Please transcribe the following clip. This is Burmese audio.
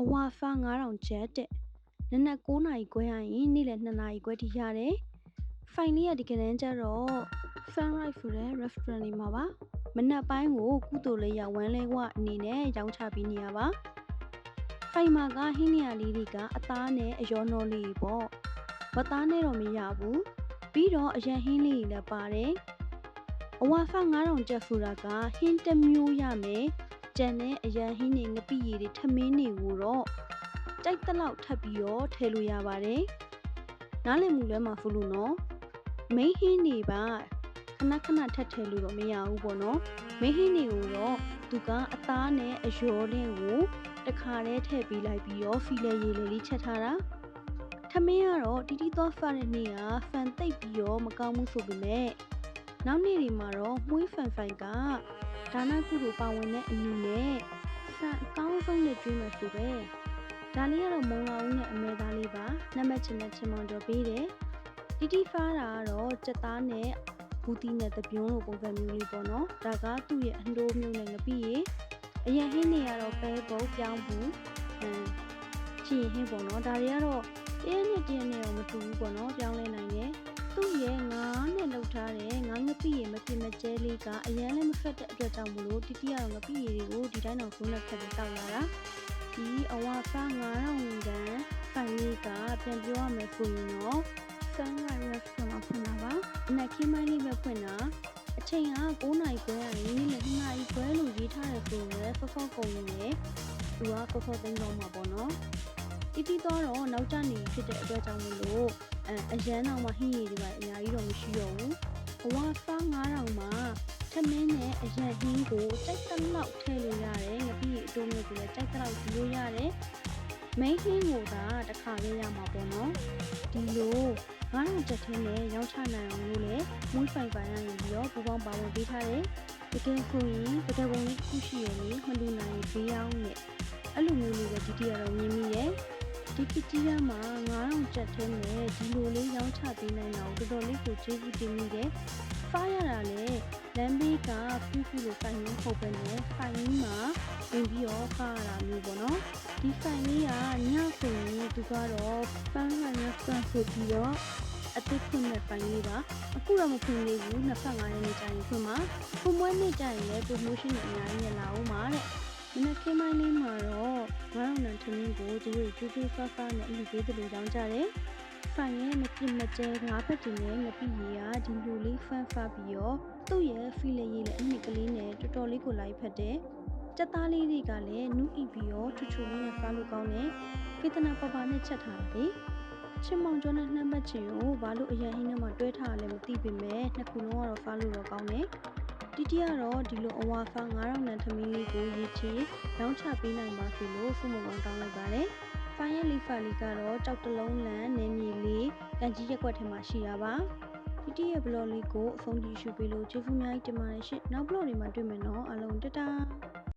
အဝါဖာ9000ကျပ်တဲ့နနက်9နာရီခွဲရရင်နေ့လယ်2နာရီခွဲထိရတယ်ဖိုင်လေးကဒီကနေ့ကျတော့ Fan Right ဆိုတဲ့ restaurant လေးမှာပါမနက်ပိုင်းကိုကုသိုလ်လေးရဝမ်းလဲဝအနေနဲ့ရောင်းချပေးနေရပါဖိုင်မာကဟင်းနေရလေးတွေကအသားနဲ့အယောနောလေးပေါ့မသားနဲ့တော့မရဘူးပြီးတော့အရန်ဟင်းလေးတွေလည်းပါတယ် အဝါဖာ9000ကျပ်ဆိုတာကဟင်းတစ်မျိုးရမယ်ကြံတဲ့အရန်ဟင်းတွေငပိရည်တွေထမင်းတွေကိုတော့ကြိုက်တဲ့လောက်ထပ်ပြီးတော့ထည့်လို့ရပါတယ်နားလည်မှုလဲမှာဖလို့နော်မိန်းဟင်းတွေပါခဏခဏထပ်ထည့်လို့တော့မရဘူးပေါ့နော်မိန်းဟင်းတွေကိုတော့သူကအသားနဲ့အယောလေးကိုတခါတည်းထည့်ပေးလိုက်ပြီးတော့ဖီလဲရည်လေးလေးချက်ထားတာထမင်းကတော့တီတီတော့ဖတ်တဲ့နေ့ကဖန်သိပ်ပြီးတော့မကောင်းဘူးဆိုပေမဲ့ နောက်နေ့တွေမှာတော့မွေးဖန်ဖိုင်ကဒါနကုလိုပါဝင်တဲ့အနေနဲ့ဆန်အကောင်းဆုံးနဲ့ကျွေးမယ်ဆိုပဲဒါလေးကတော့မုံလာဦးနဲ့အမဲသားလေးပါနံပါတ်ချင်တဲ့ချင်မောင်တော်ပေးတယ်တီတီဖားတာကတော့စက်သားနဲ့ဘူးတီနဲ့တပြုံးလိုပုံစံမျိုးလေးပေါ့နော်ဒါကသူ့ရဲ့အနှိုးမျိုးနဲ့ငပိရေအရင်ဟင်းတွေကတော့ပဲပုံပြောင်းဘူးအမ်ချီဟင်းပေါ့နော်ဒါတွေကတော့တရက်နဲ့တရက်နဲ့တော့မတူဘူးပေါ့နော်ပြောင်းလဲနိုင်တယ် သူ့ရဲ့ငါးနဲ့လှုပ်ထားတဲ့ငါးငပိရေမပြစ်မကျဲလေးကအရန်လည်းမဖက်တဲ့အတွက်ကြောင့်မလို့တီတီကတော့ငပိရေတွေကိုဒီတိုင်းတော့ဖုန်းနဲ့ဖက်ပြီးတောက်လာတာဒီအဝါဖာ9000တန်ဖိုင်လေးကပြန်ပြောရမယ်ဆိုရင်တော့ Sunrise Restaurant မှာဖွင့်တာပါအနက်ခင်းမိုင်းလေးပဲဖွင့်တာအချိန်က9နာရီခွဲကနေနေ့လယ်2နာရီခွဲလို့ရေးထားတယ်ဆိုရင်ဆော့ဆော့ကုန်နေတယ်သူကဆော့ဆော့သိမ်းတော့မှာပေါ့နော်တီတီတော့တော့နောက်ကျနေဖြစ်တဲ့အတွက်ကြောင့်မလို့ အဲအရန်တော့မှဟင်းရည်တွေပါအများကြီးတော့မရှိတော့ဘူးဘဝဖား9000မှာထမင်းနဲ့အရန်ဟင်းကိုကြိုက်တဲ့လောက်ထည့်လို့ရတယ်ငပိအတိုးမျိုးကိုလည်းကြိုက်တဲ့လောက်ယူလို့ရတယ်မိန်းဟင်းကိုသာတစ်ခါလေးရမှာပေါ့နော်ဒီလိုငါးရောင်ချက်ချင်းနဲ့ရောင်းချနိုင်အောင်လို့လည်းမွေးဖိုင်ဖိုင်ရရင်ပြီးတော့ပူပေါင်းပါဝင်ပေးထားတယ်တကယ်ဆိုရင်တကယ်ပုံလေးတစ်ခုရှိရလေမလူနိုင်ရင်ဘေးအောင်နဲ့အဲ့လိုမျိုးလေးပဲဒီတီကတော့မြင်မိရဲ့ ဒီပတီးရမှာ9000ကျပ်ထဲနဲ့ဒီလိုလေးရောင်းချပေးနိုင်တာကိုတော်တော်လေးကိုကျေးဇူးတင်မိတယ်။ဖားရတာလေလမ်းဘေးကဖူးဖူးလိုဖိုင်ရင်းပုတ်ပဲနဲ့ဖိုင်ရင်းမှာဝင်ပြီးတော့ဖားရတာမျိုးပေါ့နော်။ဒီဖိုင်လေးကညဆိုရင်သူကတော့ပန်းရရဆန်ဆိုပြီးတော့အသစ်ဖွင့်မဲ့ဖိုင်လေးပါအခုတော့မဖွင့်သေးဘူး25ရက်နေ့ကျရင်ဖွင့်မှာဖွင့်ပွဲနေ့ကျရင်လည်း promotion တွေအများကြီးလာအောင်ပါတဲ့ မနက်ခင်းပိုင်းလေးမှာတော့ငါးအောင်နံထမင်းကိုသူတို့ကျူးကျူးဖားဖားနဲ့အလူပေးတယ်လို့ကြောင်းကြတယ်ဖိုင်ရဲ့မပြစ်မကျဲငါးဖက်တင်နဲ့ငပိရီကဒီလိုလေးဖန်ဖားပြီးတော့သူ့ရဲ့ဖီလေရေးလည်းအနှစ်ကလေးနဲ့တော်တော်လေးကိုလိုက်ဖက်တယ်ကြက်သားလေးတွေကလည်းနူးအီပြီးတော့ထူထူလေးနဲ့ဖားလို့ကောင်းတယ်ကေတနာပပနဲ့ချက်ထားတယ်ချင်မောင်ကျော်နဲ့နှမ်းပတ်ချင်ကိုဘာလို့အရင်ဟင်းထဲမှာတွဲထားရလဲမသိပေမဲ့နှစ်ခုလုံးကတော့ဖားလို့တော့ကောင်းတယ် တီတီကတော့ဒီလိုအဝါဖာ9000နံထမင်းလေးကိုရေချီရောင်းချပေးနိုင်ပါစေလို့ဖုန်းမကောင်းတောင်းလိုက်ပါတယ်။ဖိုင်ရဲ့လီဖာလီကတော့ကြောက်တလုံးလန်နေမြေလေးကန်ကြီးရက်ွက်ထဲမှာရှိရပါ။တီတီရဲ့ဘလော့လေးကိုအဆုံးကြည့်ရှုပေးလို့ကျေးဇူးများကြီးတင်ပါတယ်ရှင်။နောက်ဘလော့တွေမှာတွေ့မယ်နော်။အားလုံးတတား